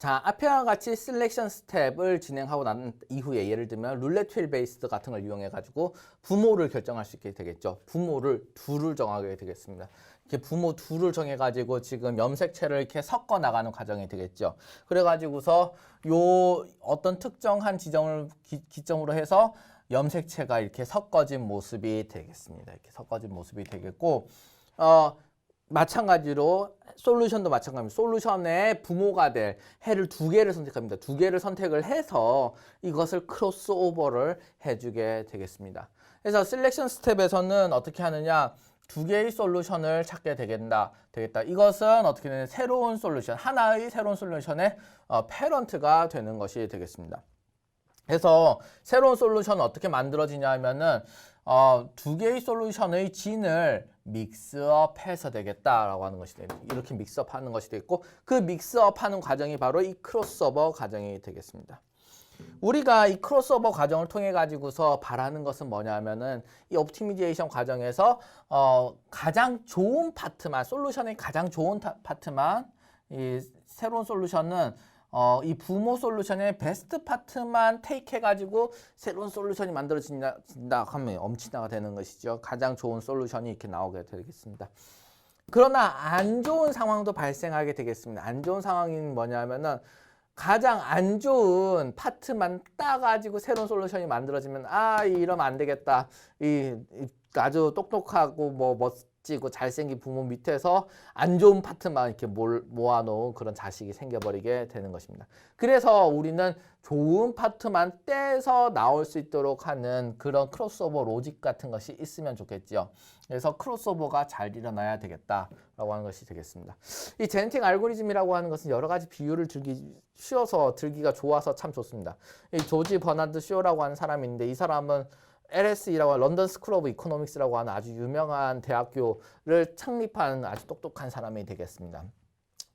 자, 앞에와 같이 셀렉션 스텝을 진행하고 난 이후에 예를 들면 룰렛 휠 베이스드 같은 걸 이용해 가지고 부모를 결정할 수 있게 되겠죠. 부모를 둘을 정하게 되겠습니다. 이렇게 부모 둘을 정해 가지고 지금 염색체를 이렇게 섞어 나가는 과정이 되겠죠. 그래 가지고서 요 어떤 특정한 지점을 기, 기점으로 해서 염색체가 이렇게 섞어진 모습이 되겠습니다. 이렇게 섞어진 모습이 되겠고 어 마찬가지로 솔루션도 마찬가지입니다. 솔루션의 부모가 될 해를 두 개를 선택합니다. 두 개를 선택을 해서 이것을 크로스 오버를 해주게 되겠습니다. 그래서 셀렉션 스텝에서는 어떻게 하느냐 두 개의 솔루션을 찾게 되겠다. 되겠다. 이것은 어떻게 되냐 새로운 솔루션 하나의 새로운 솔루션의 어, 패런트가 되는 것이 되겠습니다. 그래서 새로운 솔루션은 어떻게 만들어지냐 하면은 어, 두 개의 솔루션의 진을 믹스업해서 되겠다라고 하는 것이 됩니다. 이렇게 믹스업하는 것이 되겠고 그 믹스업하는 과정이 바로 이 크로스오버 과정이 되겠습니다. 우리가 이 크로스오버 과정을 통해 가지고서 바라는 것은 뭐냐면은 이 옵티미제이션 과정에서 어, 가장 좋은 파트만 솔루션의 가장 좋은 타, 파트만 이 새로운 솔루션은 어, 이 부모 솔루션의 베스트 파트만 테이크 해가지고 새로운 솔루션이 만들어진다 진다 하면 엄친다가 되는 것이죠. 가장 좋은 솔루션이 이렇게 나오게 되겠습니다. 그러나 안 좋은 상황도 발생하게 되겠습니다. 안 좋은 상황이 뭐냐면은 가장 안 좋은 파트만 따가지고 새로운 솔루션이 만들어지면 아 이러면 안 되겠다. 이, 이 아주 똑똑하고 뭐 멋 지고 잘생긴 부모 밑에서 안 좋은 파트만 이렇게 몰, 모아놓은 그런 자식이 생겨버리게 되는 것입니다. 그래서 우리는 좋은 파트만 떼서 나올 수 있도록 하는 그런 크로스오버 로직 같은 것이 있으면 좋겠지요. 그래서 크로스오버가 잘 일어나야 되겠다라고 하는 것이 되겠습니다. 이 제네틱 알고리즘이라고 하는 것은 여러 가지 비유를 들기 쉬워서 들기가 좋아서 참 좋습니다. 이 조지 버나드 쇼라고 하는 사람인데 이 사람은 LSE라고 하는 런던 스쿨 오브 이코노믹스라고 하는 아주 유명한 대학교를 창립한 아주 똑똑한 사람이 되겠습니다.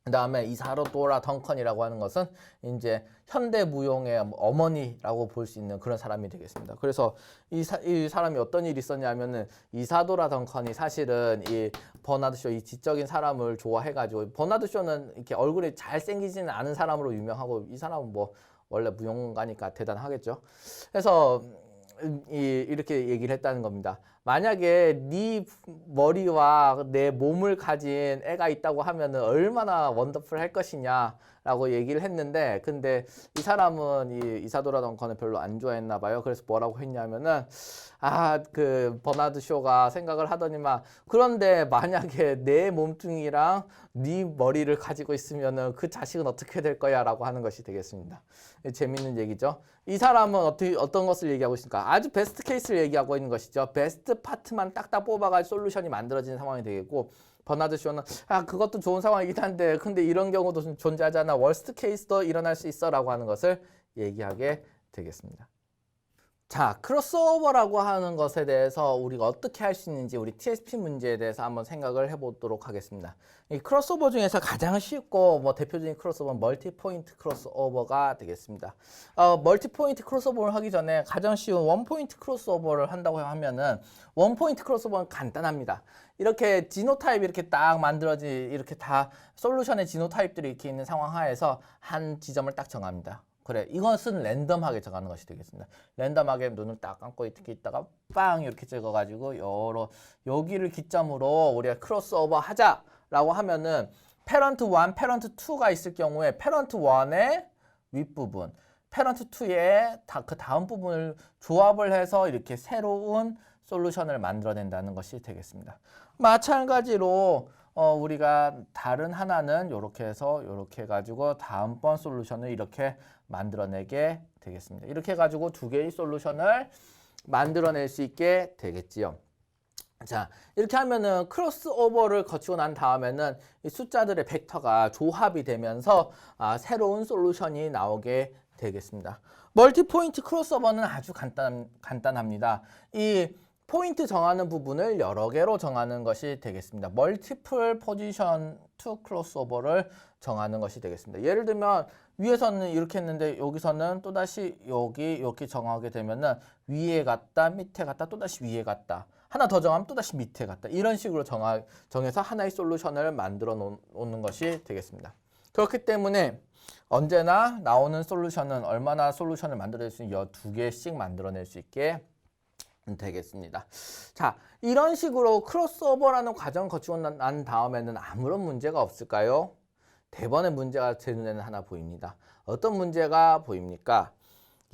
그 다음에 이사로도라 덩컨이라고 하는 것은 이제 현대 무용의 어머니라고 볼 수 있는 그런 사람이 되겠습니다. 그래서 이, 사, 이 사람이 어떤 일이 있었냐면은 이사도라 덩컨이 사실은 이 버나드 쇼 이 지적인 사람을 좋아해가지고 버나드 쇼는 이렇게 얼굴이 잘 생기지는 않은 사람으로 유명하고 이 사람은 뭐 원래 무용가니까 대단하겠죠. 그래서 이, 이렇게 얘기를 했다는 겁니다. 만약에 네 머리와 내 몸을 가진 애가 있다고 하면은 얼마나 원더풀 할 것이냐라고 얘기를 했는데 근데 이 사람은 이 이사도라 덩컨을 별로 안 좋아했나 봐요. 그래서 뭐라고 했냐면은 아 그 버나드 쇼가 생각을 하더니만 그런데 만약에 내 몸뚱이랑 네 머리를 가지고 있으면은 그 자식은 어떻게 될 거야라고 하는 것이 되겠습니다. 재밌는 얘기죠. 이 사람은 어떻게 어떤 것을 얘기하고 있습니까? 아주 베스트 케이스를 얘기하고 있는 것이죠. 베스트 파트만 딱딱 뽑아가지고 솔루션이 만들어지는 상황이 되겠고 버나드 쇼는 아 그것도 좋은 상황이긴 한데 근데 이런 경우도 좀 존재하잖아. 월스트 케이스도 일어날 수 있어라고 하는 것을 얘기하게 되겠습니다. 자, 크로스오버라고 하는 것에 대해서 우리가 어떻게 할 수 있는지 우리 TSP 문제에 대해서 한번 생각을 해보도록 하겠습니다. 이 크로스오버 중에서 가장 쉽고 뭐 대표적인 크로스오버는 멀티포인트 크로스오버가 되겠습니다. 어, 멀티포인트 크로스오버를 하기 전에 가장 쉬운 원포인트 크로스오버를 한다고 하면은 원포인트 크로스오버는 간단합니다. 이렇게 지노타입 이렇게 딱 만들어지 이렇게 다 솔루션의 지노타입들이 이렇게 있는 상황 하에서 한 지점을 딱 정합니다. 그래 이것은 랜덤하게 정하는 것이 되겠습니다. 랜덤하게 눈을 딱 감고 이렇게 있다가 빵 이렇게 찍어가지고 여러 여기를 기점으로 우리가 크로스오버 하자라고 하면은 패런트 1, 패런트 2가 있을 경우에 패런트 1의 윗부분, 패런트 2의 다, 그 다음 부분을 조합을 해서 이렇게 새로운 솔루션을 만들어낸다는 것이 되겠습니다. 마찬가지로 어, 우리가 다른 하나는 이렇게 해서 이렇게 해가지고 다음번 솔루션을 이렇게 만들어내게 되겠습니다. 이렇게 해가지고 두 개의 솔루션을 만들어낼 수 있게 되겠지요. 자, 이렇게 하면은 크로스오버를 거치고 난 다음에는 이 숫자들의 벡터가 조합이 되면서 아, 새로운 솔루션이 나오게 되겠습니다. 멀티포인트 크로스오버는 아주 간단, 간단합니다. 이 포인트 정하는 부분을 여러 개로 정하는 것이 되겠습니다. 멀티플 포지션 투 크로스오버를 정하는 것이 되겠습니다. 예를 들면 위에서는 이렇게 했는데 여기서는 또다시 여기 이렇게 정하게 되면은 위에 갔다 밑에 갔다 또다시 위에 갔다 하나 더 정하면 또다시 밑에 갔다 이런 식으로 정하, 정해서 하나의 솔루션을 만들어 놓는 것이 되겠습니다. 그렇기 때문에 언제나 나오는 솔루션은 얼마나 솔루션을 만들어낼 수 있는 두 개씩 만들어낼 수 있게 되겠습니다. 자, 이런 식으로 크로스오버라는 과정을 거치고 난- 난 다음에는 아무런 문제가 없을까요? 대번의 문제가 제 눈에는 하나 보입니다. 어떤 문제가 보입니까?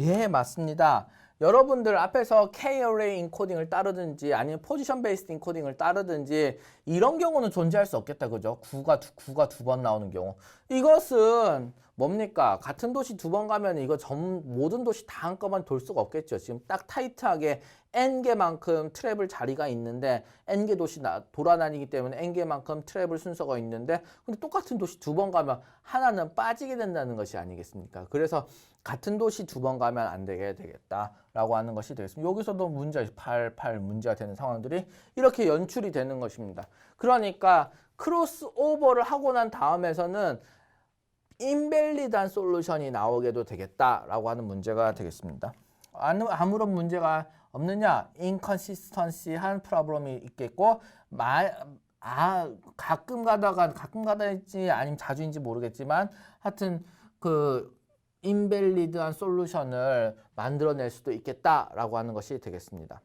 예, 맞습니다. 여러분들 앞에서 K-array 인코딩을 따르든지 아니면 포지션 베이스드 인코딩을 따르든지 이런 경우는 존재할 수 없겠다. 그죠? 구가 두, 구가 두 번 나오는 경우. 이것은 뭡니까? 같은 도시 두 번 가면 이거 전 모든 도시 다 한꺼번에 돌 수가 없겠죠. 지금 딱 타이트하게 n개만큼 트랩을 자리가 있는데 n개 도시 나, 돌아다니기 때문에 n개만큼 트랩을 순서가 있는데 근데 똑같은 도시 두 번 가면 하나는 빠지게 된다는 것이 아니겠습니까? 그래서 같은 도시 두 번 가면 안 되게 되겠다라고 하는 것이 되겠습니다. 여기서도 문제 8, 8 문제가 되는 상황들이 이렇게 연출이 되는 것입니다. 그러니까 크로스오버를 하고 난 다음에서는 인벨리드한 솔루션이 나오게도 되겠다라고 하는 문제가 되겠습니다. 아무- 아무런 문제가 없느냐? 인컨시스턴시한 프로블럼이 있겠고 마, 아 가끔 가다가 가끔 가다인지 아니면 자주인지 모르겠지만 하여튼 그 인벨리드한 솔루션을 만들어낼 수도 있겠다라고 하는 것이 되겠습니다.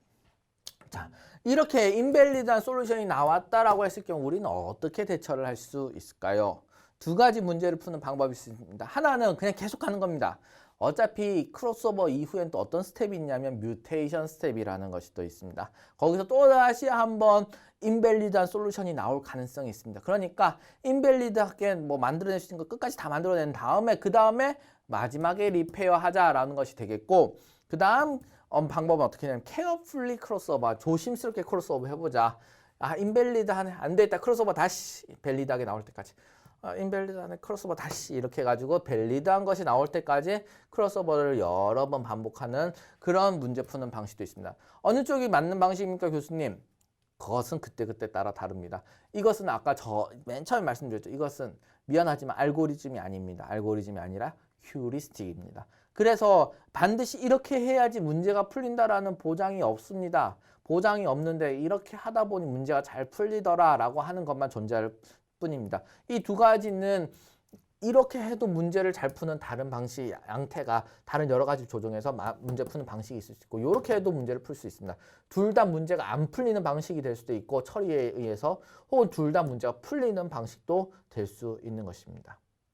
자, 이렇게 인벨리드한 솔루션이 나왔다라고 했을 경우 우리는 어떻게 대처를 할 수 있을까요? 두 가지 문제를 푸는 방법이 있습니다. 하나는 그냥 계속 하는 겁니다. 어차피 크로스오버 이후엔 또 어떤 스텝이 있냐면 뮤테이션 스텝이라는 것이 또 있습니다. 거기서 또 다시 한번 인벨리드한 솔루션이 나올 가능성이 있습니다. 그러니까 인벨리드하게 뭐 만들어낼 수 있는 거 끝까지 다 만들어낸 다음에 그 다음에 마지막에 리페어 하자라는 것이 되겠고 그 다음 어, 방법은 어떻게 하냐면 케어풀리 크로스오버 조심스럽게 크로스오버 해보자. 아 인벨리드 하네 안 되겠다 크로스오버 다시 벨리드하게 나올 때까지 아, 인벨리드 하네 크로스오버 다시 이렇게 해가지고 벨리드한 것이 나올 때까지 크로스오버를 여러 번 반복하는 그런 문제 푸는 방식도 있습니다. 어느 쪽이 맞는 방식입니까 교수님? 그것은 그때그때 따라 다릅니다. 이것은 아까 저 맨 처음에 말씀드렸죠. 이것은 미안하지만 알고리즘이 아닙니다. 알고리즘이 아니라 휴리스틱입니다. 그래서 반드시 이렇게 해야지 문제가 풀린다라는 보장이 없습니다. 보장이 없는데 이렇게 하다 보니 문제가 잘 풀리더라라고 하는 것만 존재할 뿐입니다. 이 두 가지는 이렇게 해도 문제를 잘 푸는 다른 방식, 양태가 다른 여러 가지 조정해서 마- 문제 푸는 방식이 있을 수 있고 이렇게 해도 문제를 풀 수 있습니다. 둘 다 문제가 안 풀리는 방식이 될 수도 있고 처리에 의해서 혹은 둘 다 문제가 풀리는 방식도 될 수 있는 것입니다.